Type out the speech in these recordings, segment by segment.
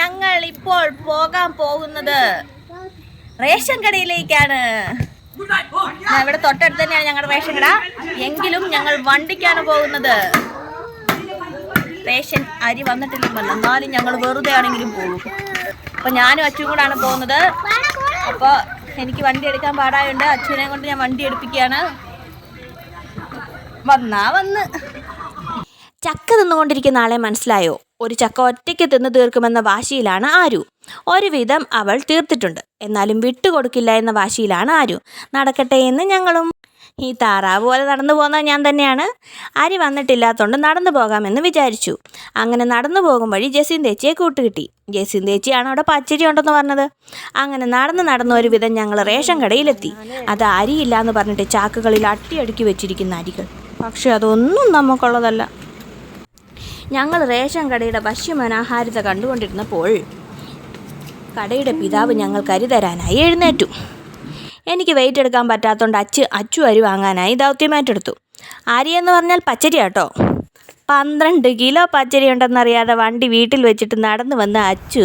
ഞങ്ങൾ ഇപ്പോൾ പോകാൻ പോകുന്നത് റേഷൻ കടയിലേക്കാണ്. ഇവിടെ തൊട്ടടുത്ത് തന്നെയാണ് ഞങ്ങളുടെ റേഷൻ കട. എങ്കിലും ഞങ്ങൾ വണ്ടിക്കാണ് പോകുന്നത്. റേഷൻ അരി വന്നിട്ടില്ല എന്നാലും ഞങ്ങൾ വെറുതെ ആണെങ്കിലും പോകും. അപ്പൊ ഞാനും അച്ഛനും കൂടാണ് പോകുന്നത്. അപ്പോൾ എനിക്ക് വണ്ടി എടുക്കാൻ പാടായുണ്ട് അച്ഛനെ കൊണ്ട് ഞാൻ വണ്ടി എടുപ്പിക്കുകയാണ്. വന്നാ വന്ന്. ചക്ക തിന്നുകൊണ്ടിരിക്കുന്ന ആളെ മനസ്സിലായോ? ഒരു ചക്ക ഒറ്റയ്ക്ക് തിന്നു തീർക്കുമെന്ന വാശിയിലാണ് ആരു. ഒരുവിധം അവൾ തീർത്തിട്ടുണ്ട്. എന്നാലും വിട്ടുകൊടുക്കില്ല എന്ന വാശിയിലാണ് ആരു. നടക്കട്ടെ എന്ന് ഞങ്ങളും. ഈ താറാവ് പോലെ നടന്നു പോകുന്ന ഞാൻ തന്നെയാണ്. അരി വന്നിട്ടില്ലാത്തതുകൊണ്ട് നടന്നു പോകാമെന്ന് വിചാരിച്ചു. അങ്ങനെ നടന്നു പോകും വഴി ജസീൻ തേച്ചിയെ കൂട്ടുകിട്ടി. ജസീൻ തേച്ചിയാണ് അവിടെ പച്ചരി ഉണ്ടെന്ന് പറഞ്ഞത്. അങ്ങനെ നടന്ന് നടന്ന് ഒരുവിധം ഞങ്ങൾ റേഷൻ കടയിലെത്തി. അത് അരിയില്ല എന്ന് പറഞ്ഞിട്ട് ചാക്കുകളിൽ അട്ടിയടുക്കി വെച്ചിരിക്കുന്ന അരികൾ. പക്ഷേ അതൊന്നും നമുക്കുള്ളതല്ല. ഞങ്ങൾ റേഷൻ കടയുടെ ഭക്ഷ്യമനാഹാരിത കണ്ടുകൊണ്ടിരുന്നപ്പോൾ കടയുടെ പിതാവ് ഞങ്ങൾ കരുതരാനായി എഴുന്നേറ്റു. എനിക്ക് വെയിറ്റ് എടുക്കാൻ പറ്റാത്തതുകൊണ്ട് അച്ച് അച്ചു അരി വാങ്ങാനായി ദൗത്യമായിട്ടെടുത്തു അരി എന്ന് പറഞ്ഞാൽ പച്ചരി കേട്ടോ പന്ത്രണ്ട് കിലോ പച്ചരി ഉണ്ടെന്നറിയാതെ വണ്ടി വീട്ടിൽ വെച്ചിട്ട് നടന്നു വന്ന അച്ചു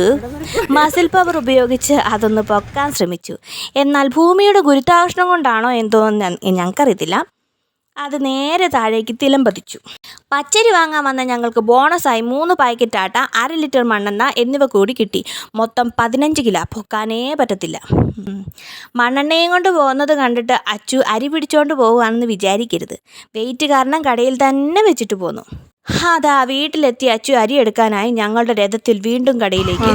മസിൽ പവർ ഉപയോഗിച്ച് അതൊന്ന് പൊക്കാൻ ശ്രമിച്ചു. എന്നാൽ ഭൂമിയുടെ ഗുരുത്വാകർഷണം കൊണ്ടാണോ എന്തോ ഞങ്ങൾക്കറിയത്തില്ല. അത് നേരെ താഴേക്ക് തിലമ്പതിച്ചു. പച്ചരി വാങ്ങാൻ വന്ന ഞങ്ങൾക്ക് ബോണസായി മൂന്ന് പാക്കറ്റ് ആട്ട അര ലിറ്റർ മണ്ണെണ്ണ എന്നിവ കൂടി കിട്ടി. മൊത്തം പതിനഞ്ച് കിലോ. പൊക്കാനേ പറ്റത്തില്ല. മണ്ണെണ്ണയും കൊണ്ട് പോകുന്നത് കണ്ടിട്ട് അച്ചു അരി പിടിച്ചോണ്ട് പോകുകയാണെന്ന് വിചാരിക്കരുത്. വെയിറ്റ് കാരണം കടയിൽ തന്നെ വെച്ചിട്ട് പോന്നു. അതാ വീട്ടിലെത്തി അച്ചു അരി എടുക്കാനായി ഞങ്ങളുടെ രഥത്തിൽ വീണ്ടും കടയിലേക്ക്.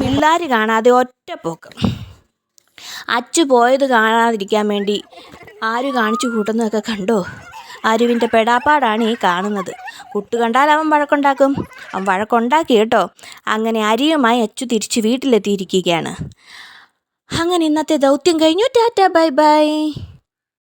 പിള്ളേർ കാണാതെ ഒറ്റ പോക്ക്. അച്ചു പോയത് കാണാതിരിക്കാൻ വേണ്ടി ആര് കാണിച്ചു കൂട്ടുന്നതൊക്കെ കണ്ടോ? അരുവിന്റെ പെടാപ്പാടാണ് ഈ കാണുന്നത്. കുട്ടു കണ്ടാൽ അവൻ വഴക്കുണ്ടാക്കും. അവൻ വഴക്കുണ്ടാക്കി കേട്ടോ. അങ്ങനെ അരിയുമായി അച്ചു തിരിച്ച് വീട്ടിലെത്തിയിരിക്കുകയാണ്. അങ്ങനെ ഇന്നത്തെ ദൗത്യം കഴിഞ്ഞു. Tata bye bye.